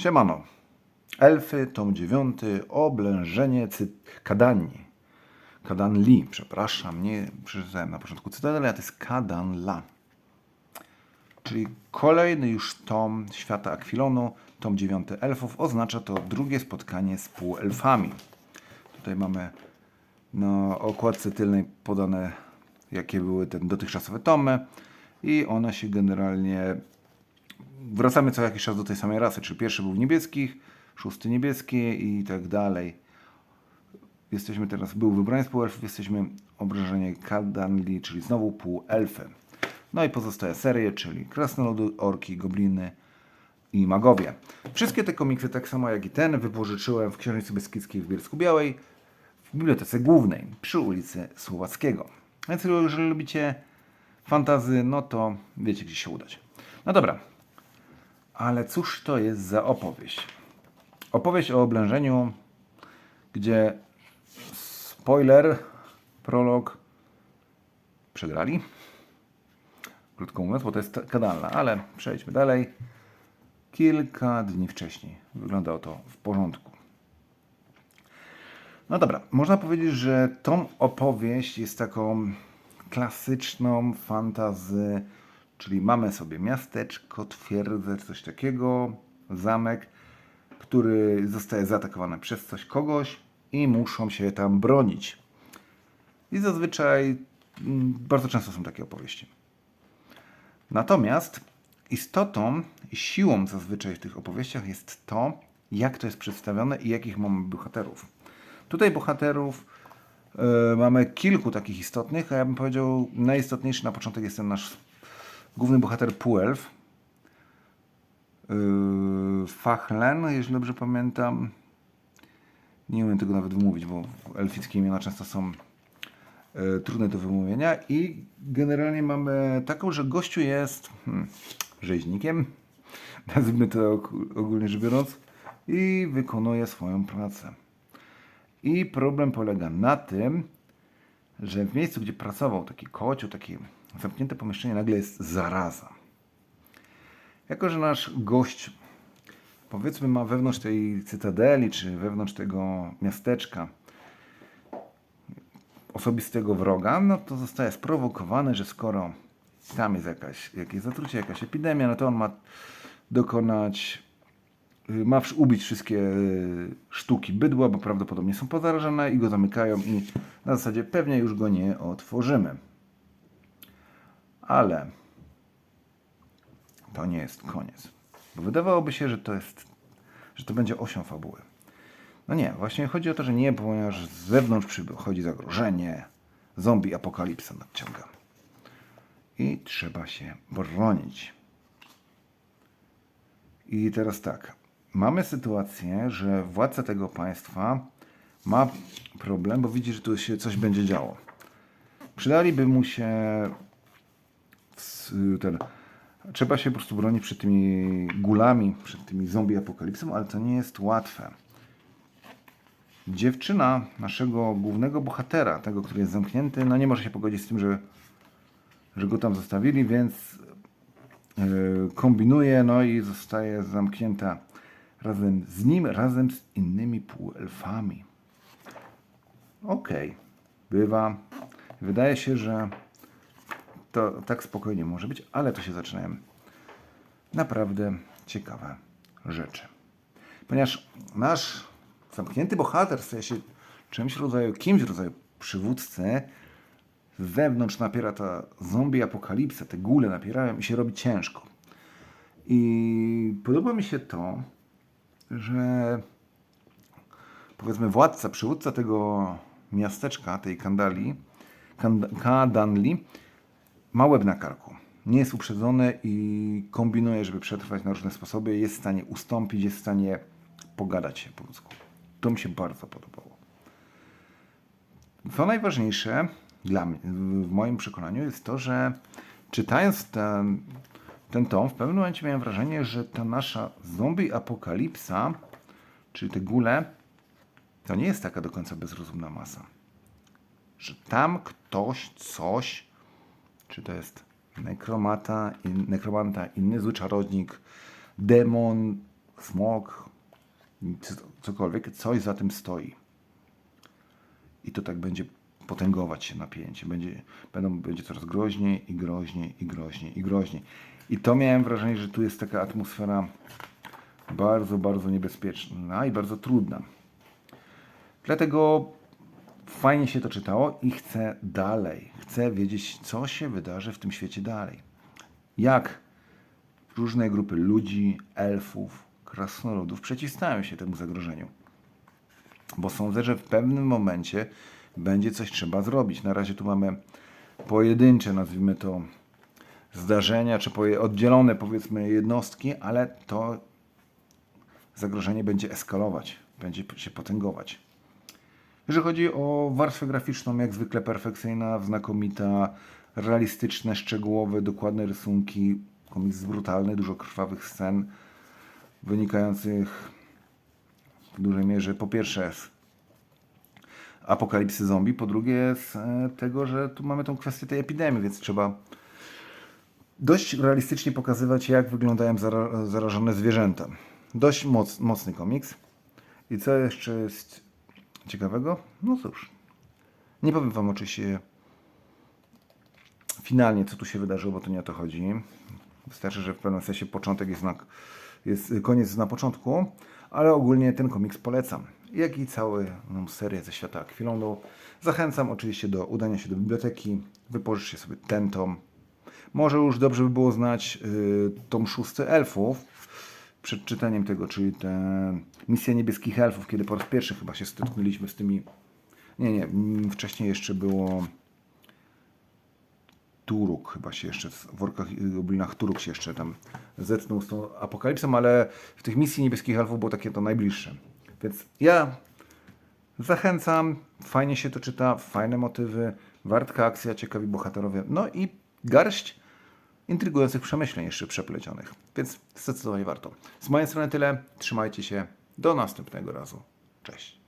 Siemano. Elfy, tom 9, oblężenie cy... Kadani. Kadanli, przepraszam, nie przeczytałem na początku Cytadeli, a to jest Kadanla. Czyli kolejny już tom świata Akwilonu, tom 9 elfów. Oznacza to drugie spotkanie z półelfami. Tutaj mamy na okładce tylnej podane, jakie były te dotychczasowe tomy. I one się generalnie wracamy co jakiś czas do tej samej rasy, czyli pierwszy był w niebieskich, szósty niebieski i tak dalej. Jesteśmy teraz, był wybrany z półelfów, jesteśmy obrażenie Kadanli, czyli znowu półelfy. No i pozostałe serie, czyli krasnoludy, orki, gobliny i magowie. Wszystkie te komiksy, tak samo jak i ten, wypożyczyłem w Książnicy Beskidzkiej w Bielsku Białej w Bibliotece Głównej przy ulicy Słowackiego. Więc jeżeli lubicie fantazy, no to wiecie gdzie się udać. No dobra, ale cóż to jest za opowieść? Opowieść o oblężeniu, gdzie spoiler, prolog przegrali. Krótko mówiąc, bo to jest kanalna, ale przejdźmy dalej. Kilka dni wcześniej wyglądało to w porządku. No dobra, można powiedzieć, że tą opowieść jest taką klasyczną fantazy, czyli mamy sobie miasteczko, twierdzę, coś takiego, zamek, który zostaje zaatakowany przez coś kogoś i muszą się tam bronić. I zazwyczaj mm, bardzo często są takie opowieści. Natomiast istotą i siłą zazwyczaj w tych opowieściach jest to, jak to jest przedstawione i jakich mamy bohaterów. Tutaj bohaterów e, mamy kilku takich istotnych, a ja bym powiedział, najistotniejszy na początek jest ten nasz główny bohater Puelf. Yy, Fachlen, jeżeli dobrze pamiętam. Nie umiem tego nawet wymówić, bo elfickie imiona często są e, trudne do wymówienia. I generalnie mamy taką, że gościu jest hmm, rzeźnikiem, nazwijmy to og- ogólnie rzecz biorąc, i wykonuje swoją pracę. I problem polega na tym, że w miejscu, gdzie pracował taki kocioł, takie zamknięte pomieszczenie, nagle jest zaraza. Jako, że nasz gość, powiedzmy, ma wewnątrz tej cytadeli, czy wewnątrz tego miasteczka osobistego wroga, no to zostaje sprowokowany, że skoro tam jest jakaś, jakieś zatrucie, jakaś epidemia, no to on ma dokonać, y, ma ubić wszystkie y, sztuki bydła, bo prawdopodobnie są pozarażone i go zamykają i na zasadzie pewnie już go nie otworzymy. Ale to nie jest koniec. Bo wydawałoby się, że to jest, że to będzie osią fabuły. No nie, właśnie chodzi o to, że nie, ponieważ z zewnątrz przychodzi zagrożenie, zombie apokalipsa nadciąga. I trzeba się bronić. I teraz tak, mamy sytuację, że władca tego państwa ma problem, bo widzi, że tu się coś będzie działo. Przydaliby mu się ten. Trzeba się po prostu bronić przed tymi gulami, przed tymi zombie apokalipsą, ale to nie jest łatwe. Dziewczyna naszego głównego bohatera, tego, który jest zamknięty, no nie może się pogodzić z tym, że, że go tam zostawili, więc yy, kombinuje, no i zostaje zamknięta razem z nim, razem z innymi półelfami. Okej, bywa. Wydaje się, że to tak spokojnie może być, ale tu się zaczynają naprawdę ciekawe rzeczy. Ponieważ nasz zamknięty bohater staje się czymś rodzaju, kimś rodzaju przywódcy, z zewnątrz napiera ta zombie apokalipsa, te góle napierają i się robi ciężko. I podoba mi się to, że powiedzmy władca, przywódca tego miasteczka, tej Kandali, Kand- Kadanli, ma łeb na karku. Nie jest uprzedzony i kombinuje, żeby przetrwać na różne sposoby. Jest w stanie ustąpić, jest w stanie pogadać się po ludzku. To mi się bardzo podobało. Co najważniejsze dla mnie, w moim przekonaniu, jest to, że czytając ten, ten tom, w pewnym momencie miałem wrażenie, że ta nasza zombie apokalipsa, czyli te góle, to nie jest taka do końca bezrozumna masa. Że tam ktoś coś czy to jest nekromata, in, nekromanta, inny zły czarodnik, demon, smog, c- cokolwiek, coś za tym stoi. I to tak będzie potęgować się napięcie. Będzie, będą, będzie coraz groźniej i groźniej i groźniej i groźniej. I to miałem wrażenie, że tu jest taka atmosfera bardzo, bardzo niebezpieczna i bardzo trudna. Dlatego fajnie się to czytało i chcę dalej. Chcę wiedzieć, co się wydarzy w tym świecie dalej. Jak różne grupy ludzi, elfów, krasnoludów przeciwstawią się temu zagrożeniu. Bo sądzę, że w pewnym momencie będzie coś trzeba zrobić. Na razie tu mamy pojedyncze, nazwijmy to, zdarzenia, czy oddzielone powiedzmy jednostki, ale to zagrożenie będzie eskalować, będzie się potęgować. Jeżeli chodzi o warstwę graficzną, jak zwykle perfekcyjna, znakomita, realistyczne, szczegółowe, dokładne rysunki, komiks brutalny, dużo krwawych scen, wynikających w dużej mierze po pierwsze z apokalipsy zombie, po drugie z e, tego, że tu mamy tą kwestię tej epidemii, więc trzeba dość realistycznie pokazywać, jak wyglądają zara zarażone zwierzęta. Dość moc, mocny komiks. I co jeszcze jest ciekawego? No cóż, nie powiem Wam oczywiście finalnie, co tu się wydarzyło, bo to nie o to chodzi. Wystarczy, że w pewnym sensie początek jest na, jest, koniec jest na początku, ale ogólnie ten komiks polecam. Jak i całą no, serię ze świata Aquilonu. Zachęcam oczywiście do udania się do biblioteki, wypożyczcie sobie ten tom. Może już dobrze by było znać y, tom szósty elfów przed czytaniem tego, czyli tę misję niebieskich elfów, kiedy po raz pierwszy chyba się styknęliśmy z tymi. Nie, nie, mm, wcześniej jeszcze było Turuk chyba się jeszcze, w workach i goblinach Turuk się jeszcze tam zetknął z tą apokalipsą, ale w tych misji niebieskich elfów było takie to najbliższe. Więc ja zachęcam, fajnie się to czyta, fajne motywy, wartka akcja, ciekawi bohaterowie, no i garść intrygujących przemyśleń jeszcze przeplecionych. Więc zdecydowanie warto. Z mojej strony tyle, trzymajcie się, do następnego razu. Cześć.